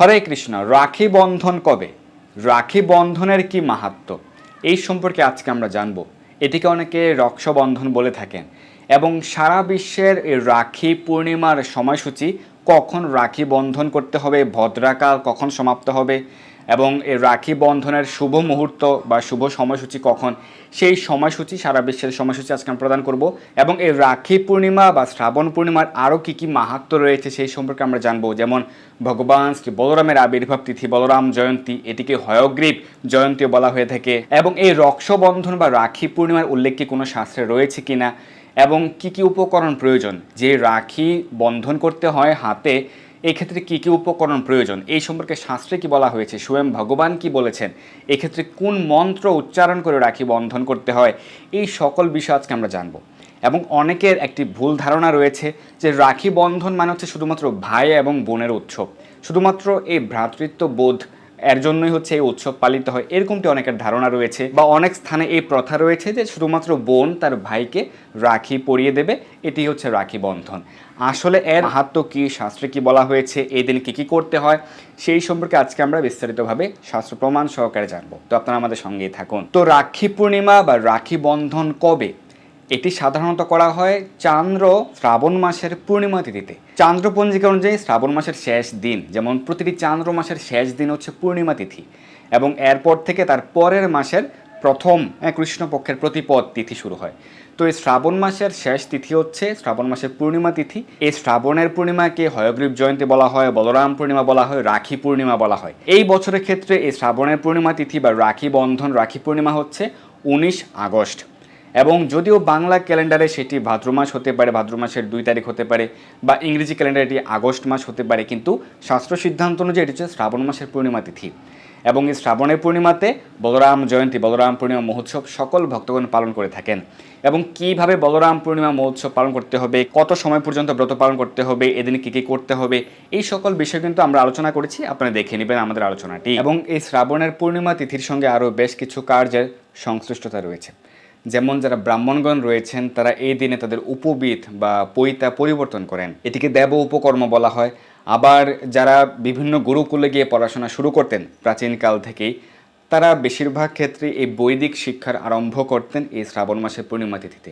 হরে কৃষ্ণ, রাখি বন্ধন কবে? রাখি বন্ধনের কি মাহাত্ম? এই সম্পর্কে আজকে আমরা জানব। এটিকে অনেকে রক্ষাবন্ধন বলে থাকেন। এবং সারা বিশ্বের রাখি পূর্ণিমার সময়সূচি কখন রাখি বন্ধন করতে হবে, ভদ্রাকাল কখন সমাপ্ত হবে? এবং এই রাখি বন্ধনের শুভ মুহূর্ত বা শুভ সময়সূচি কখন? সেই সময়সূচি সারা বিশ্বের সময়সূচি আজকে আমরা প্রদান করব। এবং এই রাখি পূর্ণিমা বা শ্রাবণ পূর্ণিমার আরও কী কী মাহাত্ম রয়েছে সেই সম্পর্কে আমরা জানব। যেমন ভগবান শ্রী বলরামের আবির্ভাব তিথি, বলরাম জয়ন্তী, এটিকে হয়গ্রীব জয়ন্তীও বলা হয়ে থাকে। এবং এই রক্ষাবন্ধন বা রাখি পূর্ণিমার উল্লেখ কি কোনো শাস্ত্রে রয়েছে কিনা? এবং কি কি উপকরণ প্রয়োজন? যে রাখি বন্ধন করতে হয় হাতে এক্ষেত্রে কী কী উপকরণ প্রয়োজন? এই সম্পর্কে শাস্ত্রে কি বলা হয়েছে? স্বয়ং ভগবান কি বলেছেন? এক্ষেত্রে কোন মন্ত্র উচ্চারণ করে রাখি, বন্ধন করতে হয়? এই সকল বিষয় আজকে আমরা জানব। এবং অনেকের একটি ভুল ধারণা রয়েছে যে রাখি বন্ধন মানে হচ্ছে শুধুমাত্র ভাই এবং বোনের উৎসব। শুধুমাত্র এই ভ্রাতৃত্ব বোধ, এর জন্যই হচ্ছে এই উৎসব পালিত হয়। এরকমটি অনেকের ধারণা রয়েছে বা অনেক স্থানে এই প্রথা রয়েছে যে শুধুমাত্র বোন তার ভাইকে রাখি পরিয়ে দেবে। এটি হচ্ছে রাখি বন্ধন। আসলে এর মাহাত্ম কী শাস্ত্রে কি বলা হয়েছে এই দিন কী কি করতে হয় সেই সম্পর্কে আজকে আমরা বিস্তারিতভাবে শাস্ত্র প্রমাণ সহকারে জানব। তো আপনারা আমাদের সঙ্গেই থাকুন। তো রাখি পূর্ণিমা বা রাখি বন্ধন কবে? এটি সাধারণত করা হয় চান্দ্র শ্রাবণ মাসের পূর্ণিমা তিথিতে। চান্দ্র পঞ্জিকা অনুযায়ী শ্রাবণ মাসের শেষ দিন যেমন প্রতিটি চান্দ্র মাসের শেষ দিন হচ্ছে পূর্ণিমা তিথি এবং এরপর থেকে তার পরের মাসের প্রথম হ্যাঁ, কৃষ্ণপক্ষের প্রতিপদ তিথি শুরু হয়। তো এই শ্রাবণ মাসের শেষ তিথি হচ্ছে শ্রাবণ মাসের পূর্ণিমা তিথি। এই শ্রাবণের পূর্ণিমাকে হয়গ্রীব জয়ন্তী বলা হয়, বলরাম পূর্ণিমা বলা হয়, রাখি পূর্ণিমা বলা হয়। এই বছরের ক্ষেত্রে এই শ্রাবণের পূর্ণিমা তিথি বা রাখি বন্ধন, রাখি পূর্ণিমা হচ্ছে উনিশ আগস্ট। এবং যদিও বাংলা ক্যালেন্ডারে সেটি ভাদ্র মাস হতে পারে, ভাদ্র মাসের দুই তারিখ হতে পারে বা ইংরেজি ক্যালেন্ডারে এটি আগস্ট মাস হতে পারে, কিন্তু শাস্ত্র সিদ্ধান্ত অনুযায়ী এটি হচ্ছে শ্রাবণ মাসের পূর্ণিমা তিথি। এবং এই শ্রাবণের পূর্ণিমাতে বলরাম জয়ন্তী, বলরাম পূর্ণিমা মহোৎসব সকল ভক্তগণ পালন করে থাকেন। এবং কীভাবে বলরাম পূর্ণিমা মহোৎসব পালন করতে হবে, কত সময় পর্যন্ত ব্রত পালন করতে হবে, এদিন কী কী করতে হবে, এই সকল বিষয় কিন্তু আমরা আলোচনা করেছি, আপনারা দেখে নেবেন আমাদের আলোচনাটি। এবং এই শ্রাবণের পূর্ণিমা তিথির সঙ্গে আরও বেশ কিছু কার্যের সংশ্লিষ্টতা রয়েছে। যেমন যারা ব্রাহ্মণগণ রয়েছেন, তারা এই দিনে তাদের উপবিদ বা পৈতা পরিবর্তন করেন। এটিকে দেব উপকর্ম বলা হয়। আবার যারা বিভিন্ন গুরুকুলে গিয়ে পড়াশোনা শুরু করতেন, প্রাচীনকাল থেকেই, তারা বেশিরভাগ ক্ষেত্রে এই বৈদিক শিক্ষার আরম্ভ করতেন এই শ্রাবণ মাসের পূর্ণিমা তিথিতে।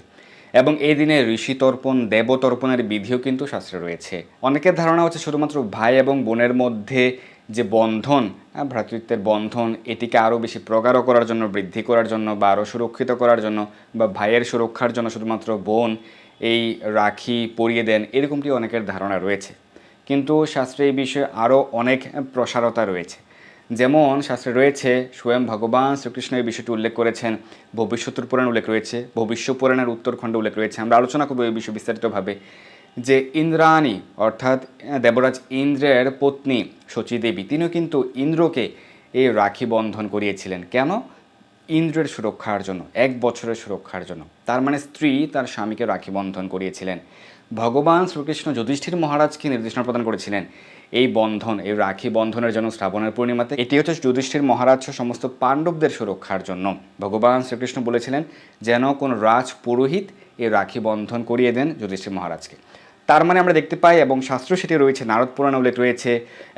এবং এই দিনে ঋষি তর্পণ দেবতর্পণের বিধিও কিন্তু শাস্ত্রে রয়েছে। অনেকের ধারণা হচ্ছে শুধুমাত্র ভাই এবং বোনের মধ্যে যে বন্ধন ভ্রাতৃত্বের বন্ধন, এটিকে আরও বেশি প্রগাঢ় করার জন্য, বৃদ্ধি করার জন্য বা আরও সুরক্ষিত করার জন্য বা ভাইয়ের সুরক্ষার জন্য শুধুমাত্র বোন এই রাখি পরিয়ে দেন, এরকমটি অনেকের ধারণা রয়েছে। কিন্তু শাস্ত্রে এই বিষয়ে আরও অনেক প্রসারতা রয়েছে। যেমন শাস্ত্রে রয়েছে, স্বয়ং ভগবান শ্রীকৃষ্ণ এই বিষয়টি উল্লেখ করেছেন, ভবিষ্যতের পুরাণ উল্লেখ রয়েছে, ভবিষ্য পুরাণের উত্তরখণ্ডে উল্লেখ রয়েছে। আমরা আলোচনা করব এই বিষয়ে বিস্তারিতভাবে। যে ইন্দ্রাণী, অর্থাৎ দেবরাজ ইন্দ্রের পত্নী শচীদেবী, তিনিও কিন্তু ইন্দ্রকে এই রাখি বন্ধন করিয়েছিলেন। কেন? ইন্দ্রের সুরক্ষার জন্য, এক বছরের সুরক্ষার জন্য। তার মানে স্ত্রী তার স্বামীকে রাখি বন্ধন করিয়েছিলেন। ভগবান শ্রীকৃষ্ণ যুধিষ্ঠির মহারাজকে নির্দেশনা প্রদান করেছিলেন। এই বন্ধন, এই রাখি বন্ধনের জন্য শ্রাবণের পূর্ণিমাতে, এটি হচ্ছে যুধিষ্ঠির মহারাজ সমস্ত পাণ্ডবদের সুরক্ষার জন্য। ভগবান শ্রীকৃষ্ণ বলেছিলেন, যেন কোন রাজ পুরোহিত এই রাখি বন্ধন করিয়ে দেন যুধিষ্ঠির মহারাজকে। তার মানে আমরা দেখতে পাই এবং শাস্ত্র সেটি রয়েছে, নারদ পুরাণে উল্লেখ রয়েছে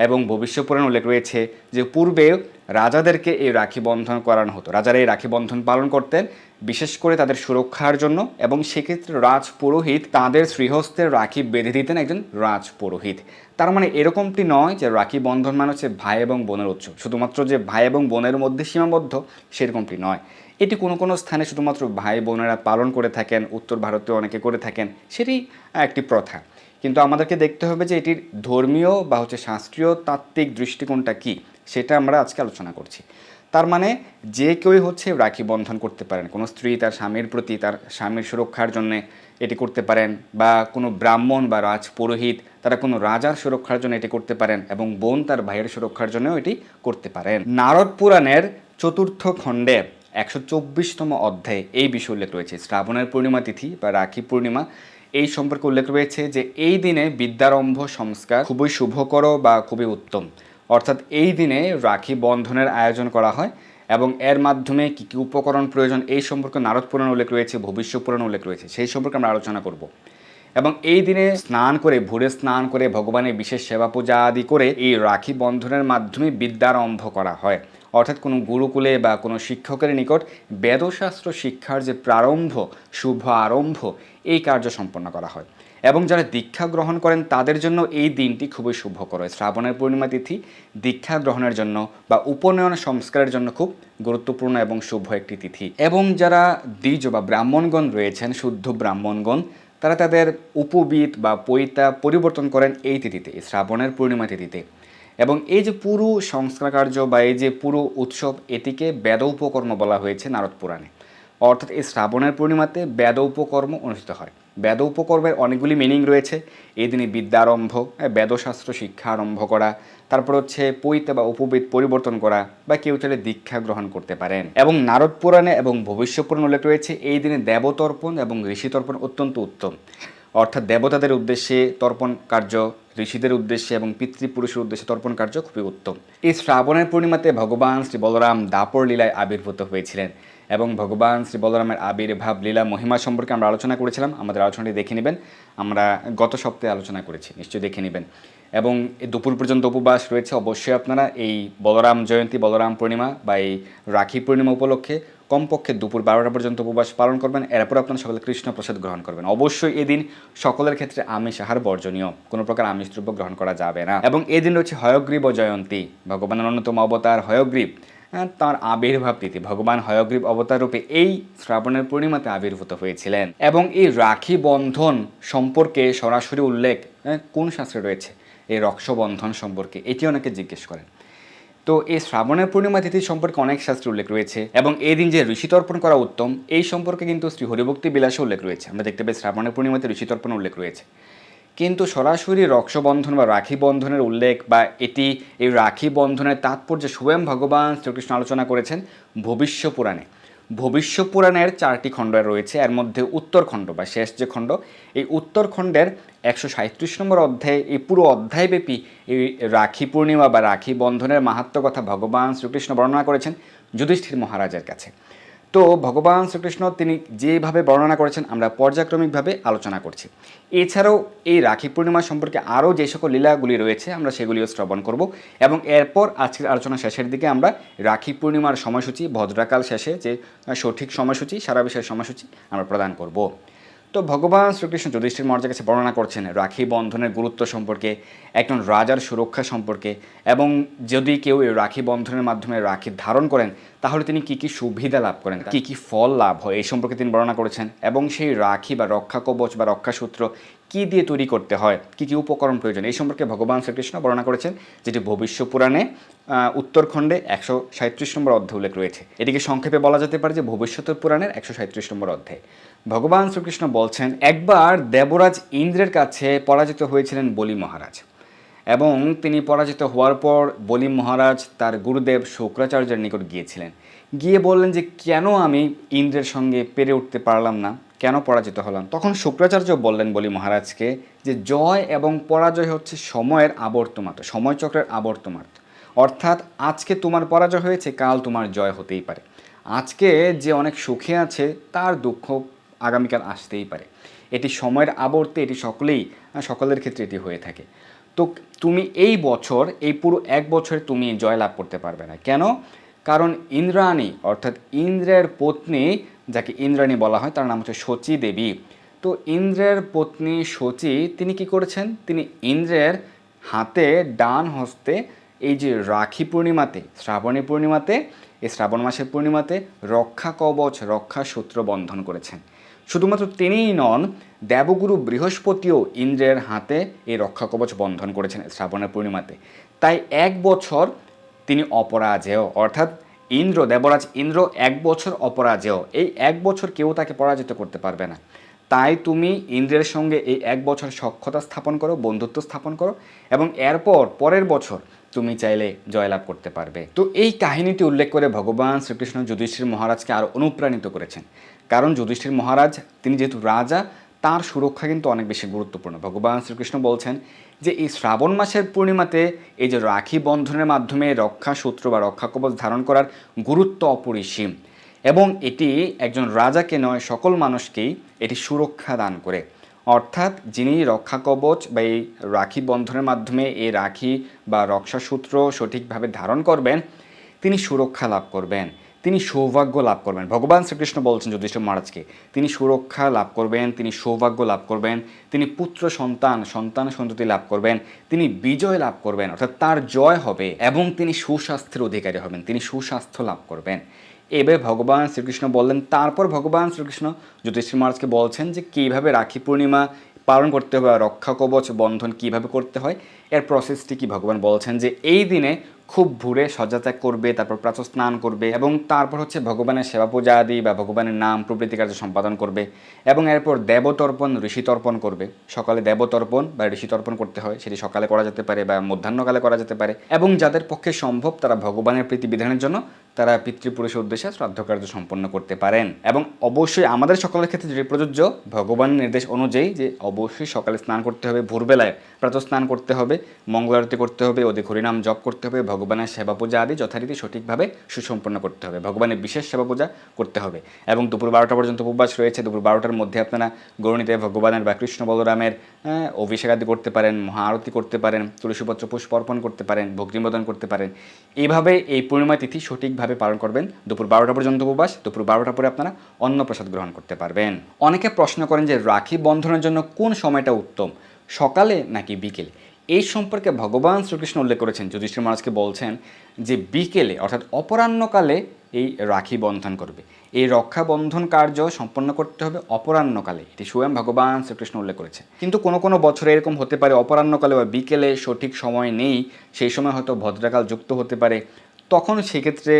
এবং ভবিষ্য পুরাণে উল্লেখ রয়েছে যে পূর্বে রাজাদেরকে এই রাখি বন্ধন করানো হতো। রাজারা এই রাখি বন্ধন পালন করতেন, বিশেষ করে তাদের সুরক্ষার জন্য এবং সেক্ষেত্রে রাজ পুরোহিত তাদের শ্রীহস্তের রাখি বেঁধে দিতেন একজন রাজ পুরোহিত তার মানে এরকমটি নয় যে রাখি বন্ধন মানে হচ্ছে ভাই এবং বোনের উৎসব। শুধুমাত্র যে ভাই এবং বোনের মধ্যে সীমাবদ্ধ, সেরকমটি নয়। এটি কোনো কোনো স্থানে শুধুমাত্র ভাই বোনেরা পালন করে থাকেন, উত্তর ভারতে অনেকে করে থাকেন, সেটি একটি প্রথা। কিন্তু আমাদেরকে দেখতে হবে যে এটির ধর্মীয় বা হচ্ছে শাস্ত্রীয় তাত্ত্বিক দৃষ্টিকোণটা কি। সেটা আমরা আজকে আলোচনা করছি। তার মানে যে কেউই হচ্ছে রাখি বন্ধন করতে পারেন, কোনো স্ত্রী তার স্বামীর প্রতি তার স্বামীর সুরক্ষার জন্য এটি করতে পারেন বা কোনো ব্রাহ্মণ বা রাজ পুরোহিত তারা কোনো রাজার সুরক্ষার জন্য এটি করতে পারেন এবং বোন তার ভাইয়ের সুরক্ষার জন্যও এটি করতে পারেন। নারদ পুরাণের চতুর্থ খণ্ডে একশো চব্বিশতম অধ্যায়ে এই বিষয় উল্লেখ রয়েছে। শ্রাবণের পূর্ণিমা তিথি বা রাখি পূর্ণিমা। এই সম্পর্কে উল্লেখ রয়েছে যে এই দিনে বিদ্যারম্ভ সংস্কার খুবই শুভকর বা খুবই উত্তম। অর্থাৎ এই দিনে রাখি বন্ধনের আয়োজন করা হয় এবং এর মাধ্যমে কী কী উপকরণ প্রয়োজন এই সম্পর্কে নারদ পুরাণ উল্লেখ রয়েছে ভবিষ্য পুরাণ উল্লেখ রয়েছে, সেই সম্পর্কে আমরা আলোচনা করব। এবং এই দিনে স্নান করে, ভোরে স্নান করে, ভগবানের বিশেষ সেবা পূজা আদি করে এই রাখি বন্ধনের মাধ্যমে বিদ্যারম্ভ করা হয়। অর্থাৎ কোনো গুরুকুলে বা কোনো শিক্ষকের নিকট বেদশাস্ত্র শিক্ষার যে প্রারম্ভ, শুভ আরম্ভ, এই কার্য সম্পন্ন করা হয়। এবং যারা দীক্ষা গ্রহণ করেন, তাদের জন্য এই দিনটি খুবই শুভকর। শ্রাবণের পূর্ণিমা তিথি দীক্ষা গ্রহণের জন্য বা উপনয়ন সংস্কারের জন্য খুব গুরুত্বপূর্ণ এবং শুভ একটি তিথি। এবং যারা দ্বিজ বা ব্রাহ্মণগণ রয়েছেন, শুদ্ধ ব্রাহ্মণগণ, তারা তাদের উপবিদ বা পৈতা পরিবর্তন করেন এই তিথিতে শ্রাবণের পূর্ণিমা তিথিতে। এবং এই যে পুরো সংস্কার কার্য বা এই যে পুরো উৎসব এটিকে বেদ উপকর্ম বলা হয়েছে নারদ পুরাণে। অর্থাৎ এই শ্রাবণের পূর্ণিমাতে বেদ উপকর্ম অনুষ্ঠিত হয়। বেদ উপকর্মের অনেকগুলি মিনিং রয়েছে। এই দিনে বিদ্যারম্ভ হ্যাঁ, বেদশাস্ত্র শিক্ষা আরম্ভ করা তারপর হচ্ছে পৈতে বা উপবিদ পরিবর্তন করা বা কেউ চাইলে দীক্ষা গ্রহণ করতে পারেন। এবং নারদ পুরাণে এবং ভবিষ্য পুরাণ উল্লেখ রয়েছে এই দিনে দেবতর্পণ এবং ঋষি তর্পণ অত্যন্ত উত্তম। অর্থাৎ দেবতাদের উদ্দেশ্যে তর্পণ কার্য ঋষিদের উদ্দেশ্যে এবং পিতৃপুরুষের উদ্দেশ্যে তর্পণ কার্য খুবই উত্তম। এই শ্রাবণের পূর্ণিমাতে ভগবান শ্রী বলরাম দাপর লীলায় আবির্ভূত হয়েছিলেন এবং ভগবান শ্রী বলরামের আবির্ভাব লীলা মহিমা সম্পর্কে আমরা আলোচনা করেছিলাম। আমাদের আলোচনাটি দেখে নেবেন। আমরা গত সপ্তাহে আলোচনা করেছি, নিশ্চয়ই দেখে নেবেন। এবং দুপুর পর্যন্ত উপবাস রয়েছে অবশ্যই আপনারা। এই বলরাম জয়ন্তী, বলরাম পূর্ণিমা বা এই রাখি পূর্ণিমা উপলক্ষে কমপক্ষে দুপুর বারোটা পর্যন্ত উপবাস পালন করবেন। এরপর আপনারা সকলে কৃষ্ণ প্রসাদ গ্রহণ করবেন। অবশ্যই এদিন সকলের ক্ষেত্রে আমিষ আহার বর্জনীয়। কোনো প্রকার আমিষ দ্রব্য গ্রহণ করা যাবে না। এবং এদিন রয়েছে হয়গ্রীব জয়ন্তী। ভগবানের অন্যতম অবতার হয়গ্রীব। হ্যাঁ, তার আবির্ভাব তিথি। ভগবান হয়গ্রীব অবতার রূপে এই শ্রাবণের পূর্ণিমাতে আবির্ভূত হয়েছিলেন। এবং এই রাখি বন্ধন সম্পর্কে সরাসরি উল্লেখ হ্যাঁ, কোন শাস্ত্রে রয়েছে? এই রক্ষবন্ধন সম্পর্কে। এটি অনেকে জিজ্ঞেস করেন। তো এই শ্রাবণের পূর্ণিমা তিথি সম্পর্কে অনেক শাস্ত্রে উল্লেখ রয়েছে এবং এই দিন যে ঋষি তর্পণ করা উত্তম, এই সম্পর্কে কিন্তু শ্রী হরিভক্তি বিলাসে উল্লেখ রয়েছে। আমরা দেখতে পাই শ্রাবণের পূর্ণিমাতে ঋষি তর্পণ উল্লেখ রয়েছে। কিন্তু সরাসরি রক্ষবন্ধন বা রাখি বন্ধনের উল্লেখ বা এটি এই রাখি বন্ধনের তাৎপর্য স্বয়ং ভগবান শ্রীকৃষ্ণ আলোচনা করেছেন ভবিষ্য পুরাণে। ভবিষ্য পুরাণের চারটি খণ্ড রয়েছে। এর মধ্যে উত্তরখণ্ড বা শেষ যে খণ্ড, এই উত্তরখণ্ডের একশো সাঁত্রিশ নম্বর অধ্যায়ে, এই পুরো অধ্যায়ব্যাপী এই রাখি পূর্ণিমা বা রাখি বন্ধনের মাহাত্ম কথা ভগবান শ্রীকৃষ্ণ বর্ণনা করেছেন যুধিষ্ঠির মহারাজের কাছে। তো ভগবান শ্রীকৃষ্ণ তিনি যেভাবে বর্ণনা করেছেন, আমরা পর্যায়ক্রমিকভাবে আলোচনা করছি। এছাড়াও এই রাখি পূর্ণিমা সম্পর্কে আরও যে সকল লীলাগুলি রয়েছে, আমরা সেগুলিও শ্রবণ করব এবং এরপর আজকের আলোচনা শেষের দিকে আমরা রাখি পূর্ণিমার সময়সূচি, ভদ্রাকাল শেষে যে সঠিক সময়সূচি, সারা বিষয়ের সময়সূচি আমরা প্রদান করব। তো ভগবান শ্রীকৃষ্ণ যুধিষ্ঠির মহারাজের কাছে বর্ণনা করছেন, রাখি বন্ধনের গুরুত্ব সম্পর্কে, একজন রাজার সুরক্ষা সম্পর্কে, এবং যদি কেউ এই রাখি বন্ধনের মাধ্যমে রাখি ধারণ করেন তাহলে তিনি কি কি সুবিধা লাভ করেন? কি কি ফল লাভ হয়? এই সম্পর্কে তিনি বর্ণনা করেছেন। এবং সেই রাখি বা রক্ষা কবচ বা রক্ষা সূত্র কি দিয়ে তৈরি করতে হয়? কি কি উপকরণ প্রয়োজন? এই সম্পর্কে ভগবান শ্রীকৃষ্ণ বর্ণনা করেছেন যেটি ভবিষ্য পুরাণে উত্তরখণ্ডে একশো সাঁত্রিশ নম্বর অধ্যায় উল্লেখ রয়েছে। এটিকে সংক্ষেপে বলা যেতে পারে যে ভবিষ্যতের পুরাণের একশো সাঁত্রিশ নম্বর অধ্যায়। ভগবান শ্রীকৃষ্ণ বলছেন একবার দেবরাজ ইন্দ্রের কাছে পরাজিত হয়েছিলেন বলি মহারাজ। এবং তিনি পরাজিত হওয়ার পর বলি মহারাজ তার গুরুদেব শুক্রাচার্যের নিকট গিয়েছিলেন। গিয়ে বললেন যে, কেন আমি ইন্দ্রের সঙ্গে পেরে উঠতে পারলাম না? কেন পরাজিত হলাম? তখন শুক্রাচার্য বললেন বলি মহারাজকে যে, জয় এবং পরাজয় হচ্ছে সময়ের আবর্তমাত্র, সময়চক্রের আবর্তমাত্র। অর্থাৎ আজকে তোমার পরাজয় হয়েছে, কাল তোমার জয় হতেই পারে। আজকে যে অনেক সুখে আছে, তার দুঃখ আগামীকাল আসতেই পারে। এটি সময়ের আবর্তে, এটি সকলেই, সকলের ক্ষেত্রে এটি হয়ে থাকে। তো তুমি এই বছর, এই পুরো এক বছরে তুমি জয়লাভ করতে পারবে না। কেন? কারণ ইন্দ্রাণী, অর্থাৎ ইন্দ্রের পত্নী, যাকে ইন্দ্রাণী বলা হয়, তার নাম হচ্ছে শচী দেবী। তো ইন্দ্রের পত্নী শচী, তিনি কি করেছেন? তিনি ইন্দ্রের হাতে, ডান হস্তে, এই যে রাখি পূর্ণিমাতে, শ্রাবণী পূর্ণিমাতে, এই শ্রাবণ মাসের পূর্ণিমাতে রক্ষা কবচ, রক্ষা সূত্র বন্ধন করেছেন। শুধুমাত্র তিনিই নন দেবগুরু বৃহস্পতিও ইন্দ্রের হাতে এই রক্ষা কবচ বন্ধন করেছেন শ্রাবণের পূর্ণিমাতে। তাই এক বছর তিনি অপরাজেয়, অর্থাৎ ইন্দ্র, দেবরাজ ইন্দ্র এক বছর অপরাজেয়। এই এক বছর কেউ তাকে পরাজিত করতে পারবে না। তাই তুমি ইন্দ্রের সঙ্গে এই এক বছর সক্ষতা স্থাপন করো, বন্ধুত্ব স্থাপন করো এবং এরপর, পরের বছর তুমি চাইলে জয়লাভ করতে পারবে। তো এই কাহিনীটি উল্লেখ করে ভগবান শ্রীকৃষ্ণ যুধিষ্ঠির মহারাজকে আরও অনুপ্রাণিত করেছেন। কারণ যুধিষ্ঠির মহারাজ, তিনি যেহেতু রাজা তার সুরক্ষা কিন্তু অনেক বেশি গুরুত্বপূর্ণ। ভগবান শ্রীকৃষ্ণ বলছেন যে, এই শ্রাবণ মাসের পূর্ণিমাতে এই যে রাখি বন্ধনের মাধ্যমে রক্ষা সূত্র বা রক্ষা কবচ ধারণ করার গুরুত্ব অপরিসীম এবং এটি একজন রাজাকে নয়, সকল মানুষকেই এটি সুরক্ষা দান করে। অর্থাৎ যিনি রক্ষা কবচ বা এই রাখি বন্ধনের মাধ্যমে এই রাখি বা রক্ষা সূত্র সঠিকভাবে ধারণ করবেন, তিনি সুরক্ষা লাভ করবেন। তিনি সৌভাগ্য লাভ করবেন। ভগবান শ্রীকৃষ্ণ বলছেন যুধিষ্ঠির মহারাজকে, তিনি সুরক্ষা লাভ করবেন, তিনি সৌভাগ্য লাভ করবেন, তিনি পুত্র সন্তান সন্তান সন্ততি লাভ করবেন, তিনি বিজয় লাভ করবেন, অর্থাৎ তার জয় হবে এবং তিনি সুস্বাস্থ্যের অধিকারী হবেন, তিনি সুস্বাস্থ্য লাভ করবেন। এভাবে ভগবান শ্রীকৃষ্ণ বললেন, তারপর ভগবান শ্রীকৃষ্ণ যুধিষ্ঠির মহারাজকে বলছেন যে কীভাবে রাখি পূর্ণিমা পালন করতে হবে রক্ষা কবচ বন্ধন কীভাবে করতে হয়, এর প্রসেসটি কি? ভগবান বলছেন যে এই দিনে খুব ভোরে সজ্জাত্যাগ করবে, তারপর প্রাতঃ স্নান করবে এবং তারপর হচ্ছে ভগবানের সেবা পূজা আদি বা ভগবানের নাম প্রভৃতি কার্য সম্পাদন করবে এবং এরপর দেবতর্পণ, ঋষিতর্পণ করবে। সকালে দেবতর্পণ বা ঋষিতর্পণ করতে হয়, সেটি সকালে করা যেতে পারে বা মধ্যাহ্নকালে করা যেতে পারে এবং যাদের পক্ষে সম্ভব তারা ভগবানের প্রীতি বিধানের জন্য তারা পিতৃপুরুষের উদ্দেশ্যে শ্রাদ্ধ কার্য সম্পন্ন করতে পারেন। এবং অবশ্যই আমাদের সকলের ক্ষেত্রে যেটি প্রযোজ্য, ভগবানের নির্দেশ অনুযায়ী যে অবশ্যই সকালে স্নান করতে হবে, ভোরবেলায় প্রাতঃ স্নান করতে হবে মঙ্গলারতি করতে হবে অধিক হরিনাম জপ করতে হবে, ভগবানের সেবা পূজা আদি যথারীতি সঠিকভাবে সুসম্পন্ন করতে হবে। ভগবানের বিশেষ সেবা পূজা করতে হবে। এবং দুপুর বারোটা পর্যন্ত উপবাস রয়েছে। দুপুর বারোটার মধ্যে আপনারা গৌরণীতে ভগবানের বা কৃষ্ণ বলরামের অভিষেক আদি করতে পারেন, মহা আরতি করতে পারেন, তুলসীপত্র পুষ্প অর্পণ করতে পারেন ভক্তিমোদন করতে পারেন। এইভাবে এই পূর্ণিমা তিথি সঠিকভাবে পালন করবেন। দুপুর বারোটা পর্যন্ত উপবাস, দুপুর বারোটা পরে আপনারা অন্ন প্রসাদ গ্রহণ করতে পারবেন। অনেকে প্রশ্ন করেন যে, রাখি বন্ধনের জন্য কোন সময়টা উত্তম? সকালে নাকি বিকেলে? এই সম্পর্কে ভগবান শ্রীকৃষ্ণ উল্লেখ করেছেন। যুধিষ্ঠির মহারাজকে বলছেন যে, বিকেলে, অর্থাৎ অপরাহ্নকালে এই রাখি বন্ধন করবে। এই রক্ষা বন্ধন কার্য সম্পন্ন করতে হবে অপরাহ্নকালে। এটি স্বয়ং ভগবান শ্রীকৃষ্ণ উল্লেখ করেছে কিন্তু কোনো কোনো বছরে এরকম হতে পারে, অপরাহ্নকালে বা বিকেলে সঠিক সময় নেই। সেই সময় হয়তো ভদ্রাকাল যুক্ত হতে পারে। তখন সেক্ষেত্রে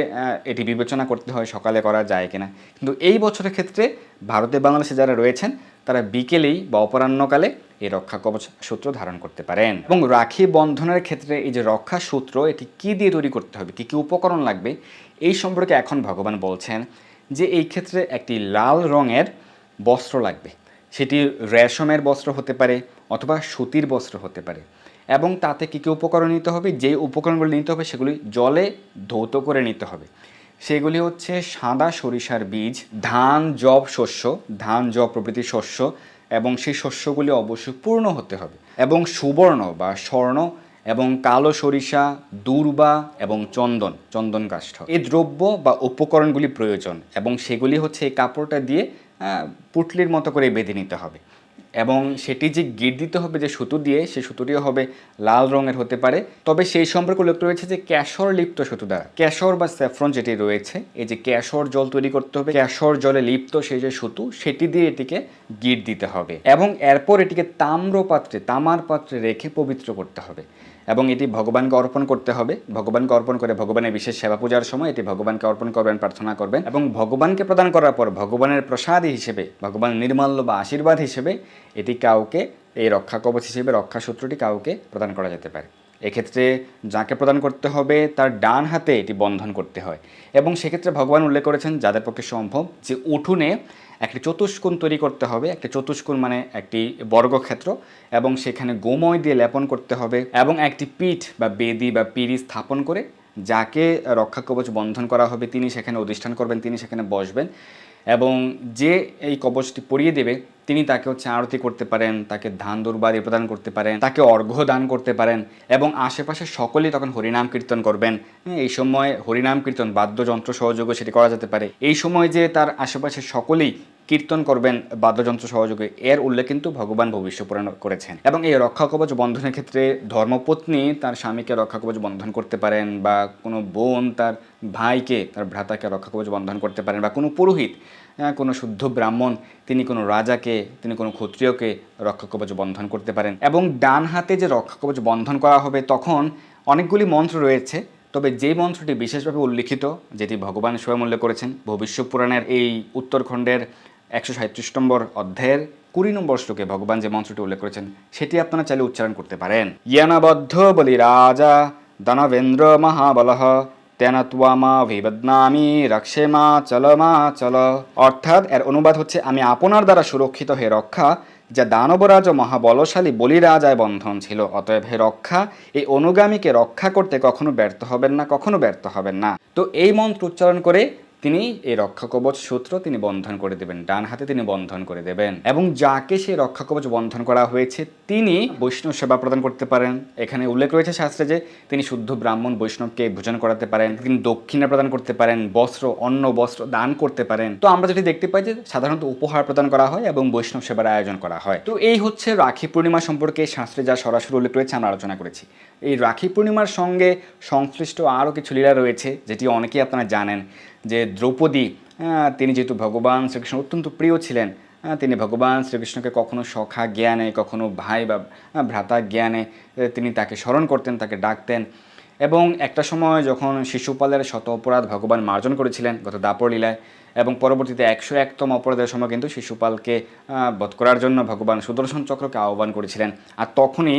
এটি বিবেচনা করতে হয় সকালে করা যায় কিনা। কিন্তু এই বছরের ক্ষেত্রে ভারতে বাংলাদেশে যারা রয়েছেন, তারা বিকেলেই বা অপরাহ্নকালে এই রক্ষা কবচ সূত্র ধারণ করতে পারেন। এবং রাখি বন্ধনের ক্ষেত্রে এই যে রক্ষা সূত্র, এটি কি দিয়ে তৈরি করতে হবে, কী কী উপকরণ লাগবে, এই সম্পর্কে এখন ভগবান বলছেন যে এই ক্ষেত্রে একটি লাল রঙের বস্ত্র লাগবে। সেটি রেশমের বস্ত্র হতে পারে অথবা সুতির বস্ত্র হতে পারে। এবং তাতে কী কী উপকরণ নিতে হবে? যে উপকরণগুলি নিতে হবে সেগুলি জলে ধৌত করে নিতে হবে। সেগুলি হচ্ছে সাদা সরিষার বীজ, ধান, জব শস্য, ধান, জব প্রভৃতি শস্য এবং সেই শস্যগুলি অবশ্যই পূর্ণ হতে হবে এবং সুবর্ণ বা স্বর্ণ এবং কালো সরিষা, দূর্বা এবং চন্দন চন্দন কাষ্ঠ। এই দ্রব্য বা উপকরণগুলি প্রয়োজন এবং সেগুলি হচ্ছে এই কাপড়টা দিয়ে পুটলির মতো করে বেঁধে নিতে হবে। এবং সেটি যে গিট দিতে হবে, যে সুতো দিয়ে, সেই সুতোটিও হবে লাল রঙের হতে পারে। তবে সেই সম্পর্কে উল্লেখ রয়েছে যে ক্যাশর লিপ্ত সুতো দ্বারা, ক্যাশর বা স্যাফ্রন যেটি রয়েছে, এই যে ক্যাশর জল তৈরি করতে হবে, ক্যাশর জলে লিপ্ত সেই যে সুতো, সেটি দিয়ে এটিকে গিট দিতে হবে এবং এরপর এটিকে তাম্র পাত্রে তামার পাত্রে রেখে পবিত্র করতে হবে। এবং এটি ভগবানকে অর্পণ করতে হবে। ভগবানকে অর্পণ করে ভগবানের বিশেষ সেবা পূজার সময় এটি ভগবানকে অর্পণ করবেন, প্রার্থনা করবেন এবং ভগবানকে প্রদান করার পর ভগবানের প্রসাদ হিসেবে, ভগবান নির্মাল্য বা আশীর্বাদ হিসেবে এটি কাউকে, এই রক্ষা কবচ হিসেবে, রক্ষা সূত্রটি কাউকে প্রদান করা যেতে পারে। এক্ষেত্রে যাকে প্রদান করতে হবে, তার ডান হাতে এটি বন্ধন করতে হয়। এবং সেক্ষেত্রে ভগবান উল্লেখ করেছেন, যাদের পক্ষে সম্ভব, যে উঠোনে একটি চতুষ্কোণ তৈরি করতে হবে। একটি চতুষ্কোণ মানে একটি বর্গক্ষেত্র এবং সেখানে গোময় দিয়ে লেপন করতে হবে এবং একটি পিঠ বা বেদি বা পিড়ি স্থাপন করে, যাকে রক্ষা কবচ বন্ধন করা হবে, তিনি সেখানে অধিষ্ঠান করবেন, তিনি সেখানে বসবেন। এবং যে এই কবচটি পরিয়ে দেবে তিনি তাকে হচ্ছে আরতি করতে পারেন তাকে ধান দুর্বাদি প্রদান করতে পারেন তাকে অর্ঘ্য দান করতে পারেন এবং আশেপাশে সকলেই তখন হরিনাম কীর্তন করবেন। হ্যাঁ, এই সময় হরিনাম কীর্তন বাদ্যযন্ত্র সহযোগে সেটি করা যেতে পারে। এই সময় যে তার আশেপাশে সকলেই কীর্তন করবেন বাদ্যযন্ত্র সহযোগে। এর উল্লেখ কিন্তু ভগবান ভবিষ্য পুরাণ করেছেন। এবং এই রক্ষা কবচ বন্ধনের ক্ষেত্রে ধর্মপত্নী তার স্বামীকে রক্ষা কবচ বন্ধন করতে পারেন বা কোনো বোন তার ভাইকে, তার ভ্রাতাকে রক্ষা কবচ বন্ধন করতে পারেন বা কোনো পুরোহিত কোনো শুদ্ধ ব্রাহ্মণ, তিনি কোনো রাজাকে, তিনি কোনো ক্ষত্রিয়কে রক্ষা কবচ বন্ধন করতে পারেন। এবং ডান হাতে যে রক্ষা কবচ বন্ধন করা হবে, তখন অনেকগুলি মন্ত্র রয়েছে। তবে যে মন্ত্রটি বিশেষভাবে উল্লিখিত, যেটি ভগবান স্বয়ং উল্লেখ করেছেন, ভবিষ্য পুরাণের এই উত্তরখণ্ডের একশো সাঁত্রিশ নম্বর অধ্যায়ের কুড়ি নম্বর শ্লোকে ভগবান যে মন্ত্রটি উল্লেখ করেছেন, সেটি আপনারা চাইলে উচ্চারণ করতে পারেন। ইয়ানাবদ্ধ বলি রাজা দানবেন্দ্র মহাবলহ, তেন ত্বামা বিবদনামি রক্ষে মা চল মা চল। অর্থাৎ এর অনুবাদ হচ্ছে, আমি আপনার দ্বারা সুরক্ষিত হে রক্ষা, যা দানবরাজ ও মহাবলশালী বলিরাজায় বন্ধন ছিল। অতএব হে রক্ষা, এই অনুগামীকে রক্ষা করতে কখনো ব্যর্থ হবেন না, কখনো ব্যর্থ হবেন না। তো এই মন্ত্র উচ্চারণ করে তিনি এই রক্ষা কবচ সূত্র তিনি বন্ধন করে দেবেন, ডান হাতে তিনি বন্ধন করে দেবেন। এবং যাকে সেই রক্ষা কবচ বন্ধন করা হয়েছে, তিনি বৈষ্ণব সেবা প্রদান করতে পারেন। এখানে উল্লেখ রয়েছে শাস্ত্রে যে তিনি শুদ্ধ ব্রাহ্মণ বৈষ্ণবকে ভোজন করাতে পারেন, তিনি দক্ষিণা প্রদান করতে পারেন, বস্ত্র, অন্ন, বস্ত্র দান করতে পারেন। তো আমরা যেটি দেখতে পাই যে সাধারণত উপহার প্রদান করা হয় এবং বৈষ্ণব সেবার আয়োজন করা হয়। তো এই হচ্ছে রাখি পূর্ণিমা সম্পর্কে শাস্ত্রে যা সরাসরি উল্লেখ রয়েছে আমরা আলোচনা করেছি। এই রাখি পূর্ণিমার সঙ্গে সংশ্লিষ্ট আরও কিছু লীলা রয়েছে, যেটি অনেকেই আপনারা জানেন। যে দ্রৌপদী তিনি যেহেতু ভগবান শ্রীকৃষ্ণ অত্যন্ত প্রিয় ছিলেন তিনি ভগবান শ্রীকৃষ্ণকে কখনো সখা জ্ঞানে, কখনো ভাই বা ভ্রাতা জ্ঞানে তিনি তাকে স্মরণ করতেন, তাকে ডাকতেন। এবং একটা সময় যখন শিশুপালের শত অপরাধ ভগবান মার্জন করেছিলেন গত দাপর লীলায়, এবং পরবর্তীতে একশো একতম অপরাধের সময় কিন্তু শিশুপালকে বধ করার জন্য ভগবান সুদর্শন চক্রকে আহ্বান করেছিলেন। আর তখনই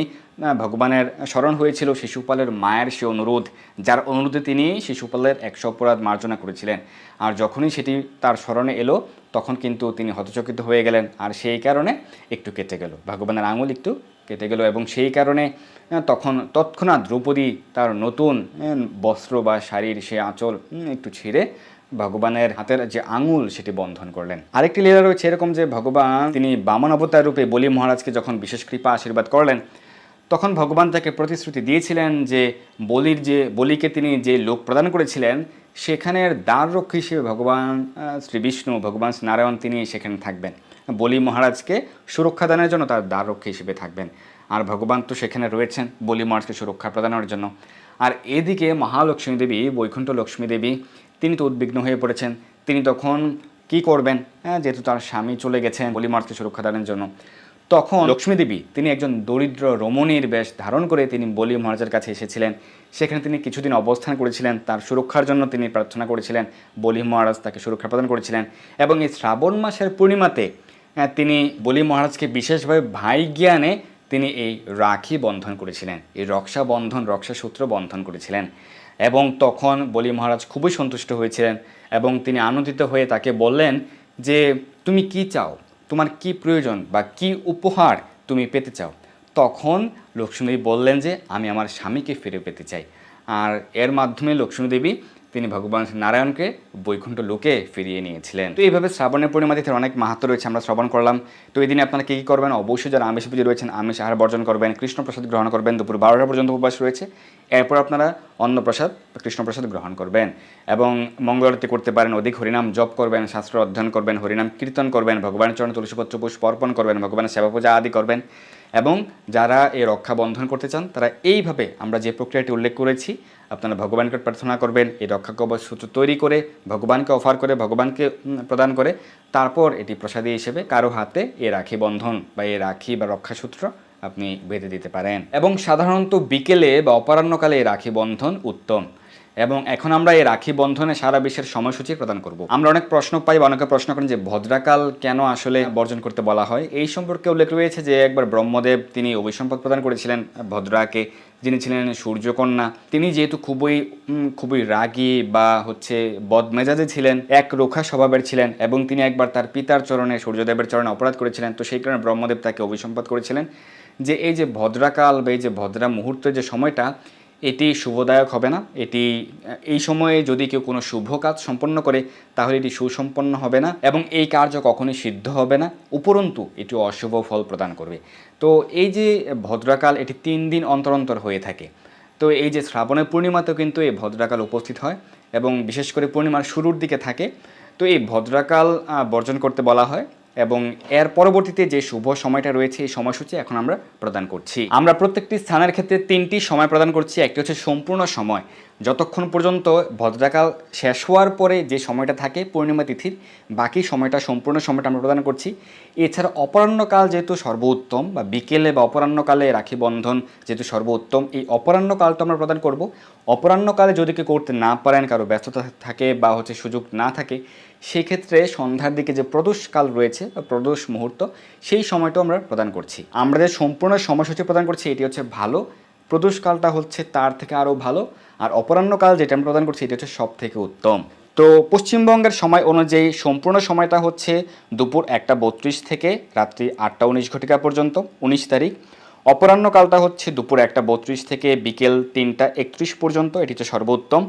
ভগবানের স্মরণ হয়েছিল শিশুপালের মায়ের সে অনুরোধ, যার অনুরোধে তিনি শিশুপালের একশো অপরাধ মার্জনা করেছিলেন। আর যখনই সেটি তার স্মরণে এলো, তখন কিন্তু তিনি হতচকিত হয়ে গেলেন। আর সেই কারণে একটু কেটে গেল। ভগবানের আঙুল একটু কেটে গেল এবং সেই কারণে তখন তৎক্ষণাৎ দ্রৌপদী তার নতুন বস্ত্র বা শাড়ির সে আঁচল একটু ছিঁড়ে ভগবানের হাতের যে আঙুল সেটি বন্ধন করলেন। আরেকটি লীলা রয়েছে এরকম যে ভগবান, তিনি বামন অবতার রূপে বলি মহারাজকে যখন বিশেষ কৃপা আশীর্বাদ করলেন, তখন ভগবান তাকে প্রতিশ্রুতি দিয়েছিলেন যে বলির যে, বলিকে তিনি যে লোক প্রদান করেছিলেন সেখানের দ্বার রক্ষী হিসেবে ভগবান শ্রী বিষ্ণু ভগবান নারায়ণ তিনি সেখানে থাকবেন। বলি মহারাজকে সুরক্ষা দানের জন্য তার দ্বার রক্ষী হিসেবে থাকবেন। আর ভগবান তো সেখানে রয়েছেন বলি মহারাজকে সুরক্ষা প্রদানের জন্য। আর এদিকে মহালক্ষ্মী দেবী বৈকুণ্ঠ লক্ষ্মী দেবী তিনি তো উদ্বিগ্ন হয়ে পড়েছেন। তিনি তখন কি করবেন? হ্যাঁ যেহেতু তার স্বামী চলে গেছেন বলি মহারাজকে সুরক্ষা দানের জন্য। তখন লক্ষ্মী দেবী তিনি একজন দরিদ্র রমণীর বেশ ধারণ করে তিনি বলি মহারাজের কাছে এসেছিলেন। সেখানে তিনি কিছুদিন অবস্থান করেছিলেন, তার সুরক্ষার জন্য তিনি প্রার্থনা করেছিলেন, বলি মহারাজ তাকে সুরক্ষা প্রদান করেছিলেন এবং এই শ্রাবণ মাসের পূর্ণিমাতে তিনি বলি মহারাজকে বিশেষভাবে ভাই জ্ঞানে তিনি এই রাখি বন্ধন করেছিলেন, এই রক্ষা বন্ধন, রক্ষা সূত্র বন্ধন করেছিলেন এবং তখন বলি মহারাজ খুবই সন্তুষ্ট হয়েছিলেন এবং তিনি আনন্দিত হয়ে তাকে বললেন যে, তুমি কি চাও? তোমার কি প্রয়োজন বা কি উপহার তুমি পেতে চাও? তখন লক্ষ্মীদেবী বললেন যে, আমি আমার স্বামীকে ফিরে পেতে চাই। আর এর মাধ্যমে লক্ষ্মীদেবী তিনি ভগবান নারায়ণকে বৈকুণ্ঠ লোকে ফিরিয়ে নিয়েছিলেন। তো এইভাবে শ্রাবণের পূর্ণিমা তিথির অনেক মাহাত্ম রয়েছে, আমরা শ্রবণ করলাম। তো এই দিনে আপনারা কী কী করবেন? অবশ্যই যারা আমিষ পুজো রয়েছেন, আমিষ আহার বর্জন করবেন, কৃষ্ণপ্রসাদ গ্রহণ করবেন, দুপুর বারোটা পর্যন্ত উপবাস রয়েছে। এরপর আপনারা অন্নপ্রসাদ, কৃষ্ণপ্রসাদ গ্রহণ করবেন এবং মঙ্গলারতি করতে পারেন, অধিক হরিনাম জপ করবেন, শাস্ত্র অধ্যয়ন করবেন, হরিনাম কীর্তন করবেন, ভগবানের চরণ তুলসীপত্র পুষ্প অর্পণ করবেন, ভগবানের সেবা পূজা আদি করবেন। এবং যারা এই রক্ষা বন্ধন করতে চান, তারা এইভাবে আমরা যে প্রক্রিয়াটি উল্লেখ করেছি, আপনারা ভগবানকে প্রার্থনা করবেন, এই রক্ষা কবচ সূত্র তৈরি করে, ভগবানকে অফার করে, ভগবানকে প্রদান করে, তারপর এটি প্রসাদী হিসেবে কারও হাতে এ রাখি বন্ধন বা এই রাখি বা রক্ষা সূত্র আপনি বেঁধে দিতে পারেন। এবং সাধারণত বিকেলে বা অপরাহ্নকালে এই রাখি বন্ধন উত্তম। এবং এখন আমরা এই রাখি বন্ধনে সারা বিশ্বের সময়সূচি প্রদান করব। আমরা অনেক প্রশ্ন পাই বা অনেকে প্রশ্ন করেন যে ভদ্রাকাল কেন আসলে বর্জন করতে বলা হয়? এই সম্পর্কে উল্লেখ রয়েছে যে একবার ব্রহ্মদেব তিনি অভিসম্পদ প্রদান করেছিলেন ভদ্রাকে, যিনি ছিলেন সূর্যকন্যা। তিনি যেহেতু খুবই খুবই রাগী বা হচ্ছে বদমেজাজে ছিলেন, এক রোখা স্বভাবের ছিলেন এবং তিনি একবার তার পিতার চরণে সূর্যদেবের চরণে অপরাধ করেছিলেন, তো সেই কারণে ব্রহ্মদেব তাকে অভিসম্পদ করেছিলেন। যে এই যে ভদ্রাকাল বা এই যে ভদ্রা মুহূর্তের যে সময়টা এটি শুভদায়ক হবে না। এটি এই সময়ে যদি কেউ কোনো শুভ কাজ সম্পন্ন করে, তাহলে এটি সুসম্পন্ন হবে না এবং এই কার্য কখনোই সিদ্ধ হবে না। উপরন্তু, এটি অশুভ ফল প্রদান করবে। তো এই যে ভদ্রাকাল, এটি তিন দিন অন্তর অন্তর হয়ে থাকে। তো এই যে শ্রাবণের পূর্ণিমাতেও কিন্তু এই ভদ্রাকাল উপস্থিত হয় এবং বিশেষ করে পূর্ণিমার শুরুর দিকে থাকে। তো এই ভদ্রাকাল বর্জন করতে বলা হয়। এবং এর পরবর্তীতে যে শুভ সময়টা রয়েছে, এই সময়সূচি এখন আমরা প্রদান করছি। আমরা প্রত্যেকটি স্থানের ক্ষেত্রে তিনটি সময় প্রদান করছি। একটি হচ্ছে সম্পূর্ণ সময়। যতক্ষণ পর্যন্ত ভদ্রাকাল শেষ হওয়ার পরে যে সময়টা থাকে পূর্ণিমা তিথির, বাকি সময়টা, সম্পূর্ণ সময়টা আমরা প্রদান করছি। এছাড়া অপরাহ্নকাল যেহেতু সর্বোত্তম বা বিকেলে বা অপরাহ্নকালে রাখি বন্ধন যেহেতু সর্বোত্তম, এই অপরাহ্নকালটা আমরা প্রদান করব। অপরাহ্নকালে যদি কেউ করতে না পারেন, কারও ব্যস্ততা থাকে বা হচ্ছে সুযোগ না থাকে, সেক্ষেত্রে সন্ধ্যার দিকে যে প্রদোষকাল রয়েছে বা প্রদোষ মুহূর্ত, সেই সময়টাও আমরা প্রদান করছি। আমরা যে সম্পূর্ণ সময়সূচি প্রদান করছি, এটি হচ্ছে ভালো প্রদোষকালটা হচ্ছে তার থেকে আরও ভালো, আর অপরাহ্নকাল যেটা আমরা প্রদান করছি, এটা হচ্ছে সব থেকে উত্তম। তো পশ্চিমবঙ্গের সময় অনুযায়ী সম্পূর্ণ সময়টা হচ্ছে দুপুর একটা বত্রিশ থেকে রাত্রি আটটা উনিশ ঘটিকা পর্যন্ত, উনিশ তারিখ। অপরাহ্নকালটা হচ্ছে দুপুর একটা বত্রিশ থেকে বিকেল তিনটা একত্রিশ পর্যন্ত, এটি হচ্ছে সর্বোত্তম।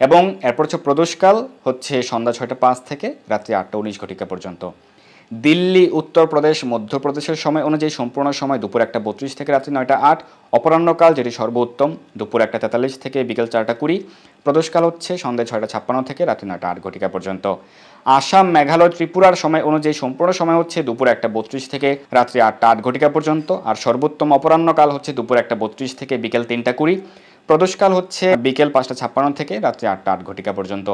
এবং এরপর হচ্ছে প্রদোষকাল হচ্ছে সন্ধ্যা ছয়টা পাঁচ থেকে রাত্রি আটটা উনিশ ঘটিকা পর্যন্ত। দিল্লি, উত্তরপ্রদেশ, মধ্যপ্রদেশের সময় অনুযায়ী সম্পূর্ণ সময় দুপুর একটা বত্রিশ থেকে রাত্রি নয়টা আট, অপরাহ্নকাল যেটি সর্বোত্তম, দুপুর একটা তেতাল্লিশ থেকে বিকেল চারটা কুড়ি প্রদোষকাল হচ্ছে সন্ধ্যা ছয়টা ছাপ্পান্ন থেকে রাত্রি নয়টা আট ঘটিকা পর্যন্ত। আসাম, মেঘালয়, ত্রিপুরার সময় অনুযায়ী সম্পূর্ণ সময় হচ্ছে দুপুর একটা বত্রিশ থেকে রাত্রি আটটা আট ঘটিকা পর্যন্ত, আর সর্বোত্তম অপরাহ্নকাল হচ্ছে দুপুর একটা বত্রিশ থেকে বিকেল তিনটা কুড়ি প্রদোষকাল হচ্ছে বিকেল পাঁচটা ছাপ্পান্ন থেকে রাত্রি আটটা আট ঘটিকা পর্যন্ত।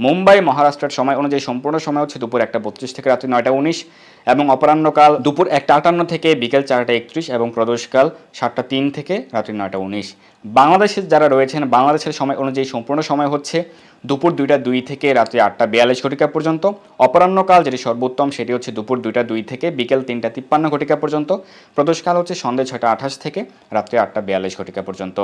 মুম্বাই মহারাষ্ট্রের সময় অনুযায়ী সম্পূর্ণ সময় হচ্ছে দুপুর একটা বত্রিশ থেকে রাত্রি নয়টা উনিশ এবং অপরাহ্নকাল দুপুর একটা আটান্ন থেকে বিকেল চারটা একত্রিশ এবং প্রদোষকাল সাতটা তিন থেকে রাত্রি নয়টা উনিশ। বাংলাদেশের যারা রয়েছেন, বাংলাদেশের সময় অনুযায়ী সম্পূর্ণ সময় হচ্ছে দুপুর দুইটা দুই থেকে রাত্রি আটটা বিয়াল্লিশ ঘটিকা পর্যন্ত। অপরাহ্নকাল যেটি সর্বোত্তম সেটি হচ্ছে দুপুর দুইটা দুই থেকে বিকেল তিনটা তিপ্পান্ন ঘটিকা পর্যন্ত। প্রদোষকাল হচ্ছে সন্ধ্যে ছয়টা আঠাশ থেকে রাত্রি আটটা বিয়াল্লিশ ঘটিকা পর্যন্ত।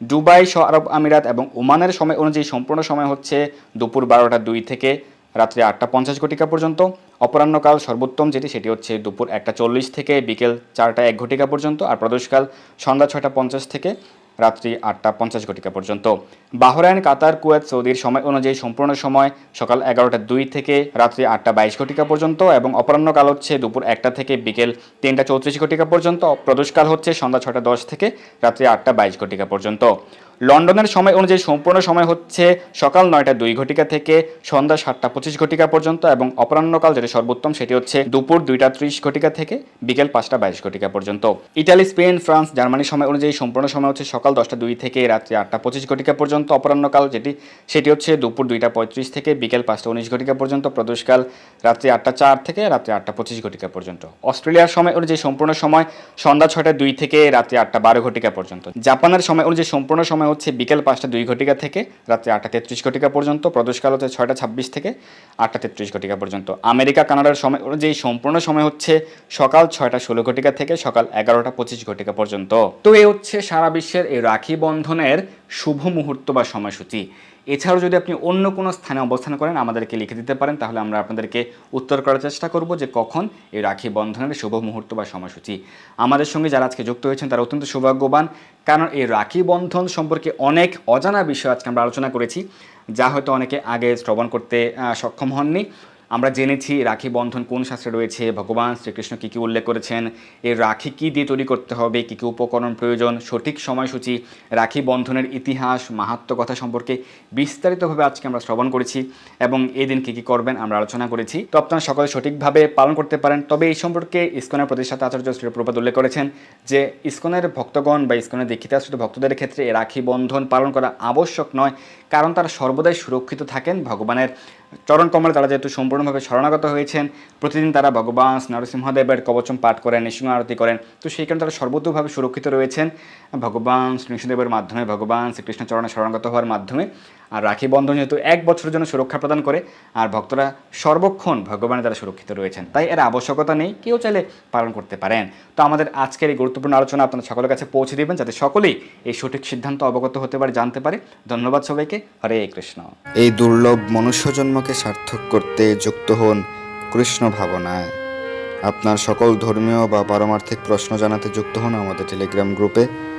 দুবাই, সহ আরব আমিরাত এবং ওমানের সময় অনুযায়ী সম্পূর্ণ সময় হচ্ছে দুপুর বারোটা দুই থেকে রাত্রে আটটা পঞ্চাশ ঘটিকা পর্যন্ত। অপরাহ্নকাল সর্বোত্তম যেটি, সেটি হচ্ছে দুপুর একটা চল্লিশ থেকে বিকেল চারটা এক ঘটিকা পর্যন্ত। আর প্রদোষকাল সন্ধ্যা ছয়টা পঞ্চাশ থেকে রাত্রি আটটা পঞ্চাশ ঘটিকা পর্যন্ত। বাহরাইন, কাতার, কুয়েত, সৌদির সময় অনুযায়ী সম্পূর্ণ সময় সকাল এগারোটা দুই থেকে রাত্রি আটটা বাইশ ঘটিকা পর্যন্ত এবং অপরাহ্নকাল হচ্ছে দুপুর একটা থেকে বিকেল তিনটা চৌত্রিশ ঘটিকা পর্যন্ত। প্রদোষকাল হচ্ছে সন্ধ্যা ছটা দশ থেকে রাত্রি আটটা বাইশ ঘটিকা পর্যন্ত। লন্ডনের সময় অনুযায়ী সম্পূর্ণ সময় হচ্ছে সকাল নয়টা দুই ঘটিকা থেকে সন্ধ্যা সাতটা পঁচিশ ঘটিকা পর্যন্ত এবং অপরাহ্নকাল যেটা সর্বোত্তম সেটি হচ্ছে দুপুর দুইটা ত্রিশ ঘটিকা থেকে বিকেল পাঁচটা বাইশ ঘটিকা পর্যন্ত। ইটালি, স্পেন, ফ্রান্স জার্মানির সময় অনুযায়ী সম্পূর্ণ সময় হচ্ছে সকাল দশটা দুই থেকে রাত্রি আটটা পঁচিশ ঘটিকা পর্যন্ত অপরাহ্নকাল যেটি, সেটি হচ্ছে দুপুর দুইটা পঁয়ত্রিশ থেকে বিকেল পাঁচটা উনিশ ঘটিকা পর্যন্ত, প্রদোষকাল রাত্রি আটটা চার থেকে রাত্রি আটটা পঁচিশ ঘটিকা পর্যন্ত। অস্ট্রেলিয়ার সময় অনুযায়ী সম্পূর্ণ সময় সন্ধ্যা ছয়টা দুই থেকে রাত্রি আটটা বারো ঘটিকা পর্যন্ত। জাপানের সময় অনুযায়ী সম্পূর্ণ সময় হচ্ছে বিকেল পাঁচটা দুই ঘটিকা থেকে, রাত্রে আটটা তেত্রিশ ঘটিকা পর্যন্ত প্রদোষকাল হচ্ছে ছয়টা ছাব্বিশ থেকে আটটা তেত্রিশ ঘটিকা পর্যন্ত। আমেরিকা, কানাডার সময় অনুযায়ী সম্পূর্ণ সময় হচ্ছে সকাল ছয়টা ষোলো ঘটিকা থেকে সকাল এগারোটা পঁচিশ ঘটিকা পর্যন্ত। তো এই হচ্ছে সারা বিশ্বের এই রাখি বন্ধনের শুভ মুহূর্ত বা সময়সূচি। এছাড়াও যদি আপনি অন্য কোনো স্থানে অবস্থান করেন, আমাদেরকে লিখে দিতে পারেন, তাহলে আমরা আপনাদেরকে উত্তর করার চেষ্টা করব যে কখন এই রাখি বন্ধনের শুভ মুহূর্ত বা সময়সূচি। আমাদের সঙ্গে যারা আজকে যুক্ত হয়েছেন, তারা অত্যন্ত সৌভাগ্যবান, কারণ এই রাখি বন্ধন সম্পর্কে অনেক অজানা বিষয় আজকে আমরা আলোচনা করেছি, যা হয়তো অনেকে আগে শ্রবণ করতে সক্ষম হননি। আমরা জেনেছি রাখি বন্ধন কোন শাস্ত্রে রয়েছে, ভগবান শ্রীকৃষ্ণ কী কী উল্লেখ করেছেন, এই রাখি কী দিয়ে তৈরি করতে হবে, কী কী উপকরণ প্রয়োজন, সঠিক সময়সূচি, রাখি বন্ধনের ইতিহাস মাহাত্ম কথা সম্পর্কে বিস্তারিতভাবে আজকে আমরা শ্রবণ করেছি এবং এই দিন কী কী করবেন আমরা আলোচনা করেছি। তো আপনারা সকলে সঠিকভাবে পালন করতে পারেন, তবে এই সম্পর্কে ইস্কনের প্রতিষ্ঠাতা আচার্য শ্রী প্রপাত উল্লেখ করেছেন যে ইস্কনের ভক্তগণ বা ইস্কনের দীক্ষিত আশ্রিত ভক্তদের ক্ষেত্রে রাখি বন্ধন পালন করা আবশ্যক নয়, কারণ তারা সর্বদাই সুরক্ষিত থাকেন, ভগবানের চরণ কমলে তারা যেহেতু সম্পূর্ণভাবে শরণাগত হয়েছেন, প্রতিদিন তারা ভগবান নরসিংহদেবের কবচম পাঠ করেন, নৃসিংহ আরতি করেন। তো সেই কারণে তারা সর্বতভাবে সুরক্ষিত রয়েছেন। ভগবান নৃসিংহদেবের মাধ্যমে, ভগবান শ্রীকৃষ্ণ চরণে শরণাগত হওয়ার মাধ্যমে। আর রাখি বন্ধন যেহেতু এক বছরের জন্য সুরক্ষা প্রদান করে, আর ভক্তরা সর্বক্ষণ ভগবানের দ্বারা সুরক্ষিত রয়েছেন। তাই এর আবশ্যকতা নেই, কেউ চাইলে পালন করতে পারেন। তো আমাদের আজকের এই গুরুত্বপূর্ণ আলোচনা আপনারা সকলের কাছে পৌঁছে দেবেন, যাতে সকলেই এই সঠিক সিদ্ধান্ত অবগত হতে পারে, জানতে পারে। ধন্যবাদ সবাইকে। হরে কৃষ্ণ। এই দুর্লভ মনুষ্য জন্মকে সার্থক করতে যুক্ত হন কৃষ্ণ ভাবনায়। আপনার সকল ধর্মীয় বা পারমার্থিক প্রশ্ন জানাতে যুক্ত হন আমাদের টেলিগ্রাম গ্রুপে।